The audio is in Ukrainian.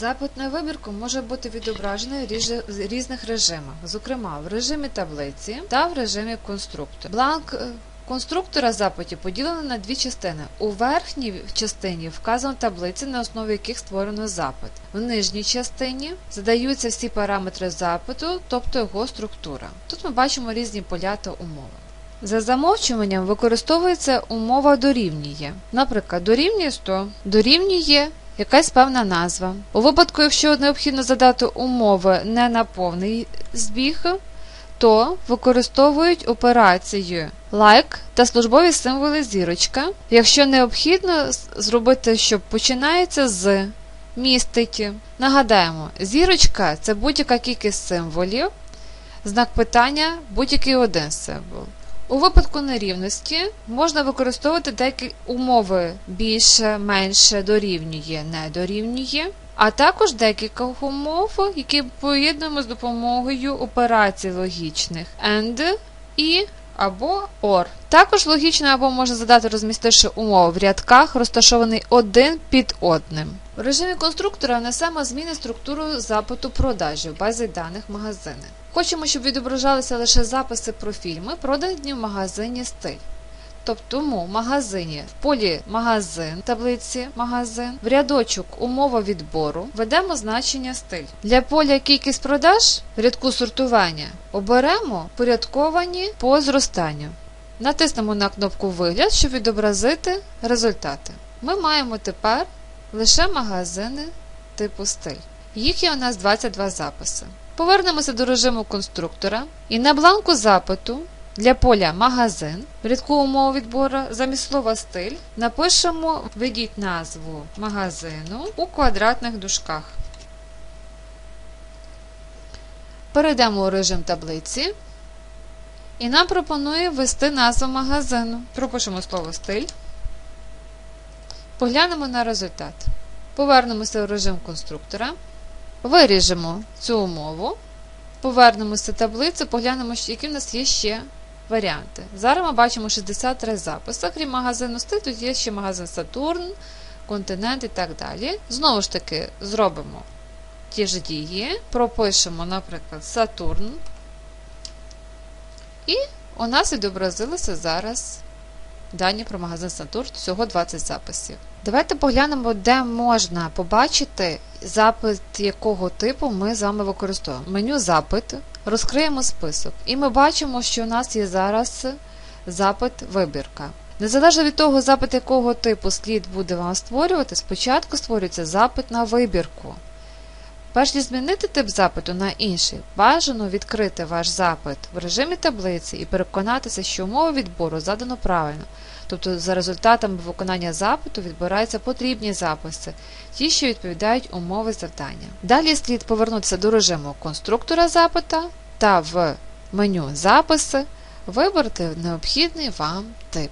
Запит на вибірку може бути відображений в різних режимах, зокрема в режимі таблиці та в режимі конструктора. Бланк е, конструктора запитів поділений на дві частини. У верхній частині вказано таблиці, на основі яких створено запит. В нижній частині задаються всі параметри запиту, тобто його структура. Тут ми бачимо різні поля та умови. За замовчуванням використовується умова дорівнює. Наприклад, дорівнює 100, дорівнює якась певна назва. У випадку, якщо необхідно задати умови не на повний збіг, то використовують операцію like та службові символи зірочка, якщо необхідно зробити, що починається з містить. Нагадаємо, зірочка це будь-яка кількість символів, знак питання будь-який один символ. У випадку нерівності можна використовувати деякі умови більше, менше, дорівнює, не дорівнює, а також декілька умов, які поєднуємо з допомогою операцій логічних AND і або OR. Також логічно або можна задати розмістивши умови в рядках, розташований один під одним. В режимі конструктора внесемо зміни структуру запиту продажі в базі даних магазини. Хочемо, щоб відображалися лише записи про фільми, продані в магазині стиль. Тобто в магазині в полі магазин, таблиці магазин, в рядочок умова відбору введемо значення стиль. Для поля кількість продаж в рядку сортування оберемо порядковані по зростанню. Натиснемо на кнопку Вигляд, щоб відобразити результати. Ми маємо тепер лише магазини типу стиль. Їх є у нас 22 записи. Повернемося до режиму конструктора і на бланку запиту для поля магазин в рядку умов відбору замість слова стиль напишемо введіть назву магазину у квадратних дужках. Перейдемо у режим таблиці. І нам пропонує ввести назву магазину. Пропишемо слово стиль. Поглянемо на результат. Повернемося в режим конструктора. Виріжемо цю умову. Повернемося в таблицю, поглянемо, які в нас є ще варіанти. Зараз ми бачимо 63 записи. Крім магазину стиль, тут є ще магазин Сатурн, континент і так далі. Знову ж таки, зробимо ті ж дії. Пропишемо, наприклад, Сатурн. І у нас відобразилося зараз дані про магазин Сатурн, всього 20 записів. Давайте поглянемо, де можна побачити запит якого типу ми з вами використовуємо. Меню запит, розкриємо список, і ми бачимо, що у нас є зараз запит вибірка. Незалежно від того, запит якого типу слід буде вам створювати, спочатку створюється запит на вибірку. Перш ніж змінити тип запиту на інший, бажано відкрити ваш запит в режимі таблиці і переконатися, що умови відбору задано правильно. Тобто за результатами виконання запиту відбираються потрібні записи, ті, що відповідають умови завдання. Далі слід повернутися до режиму конструктора запита та в меню Записи вибрати необхідний вам тип.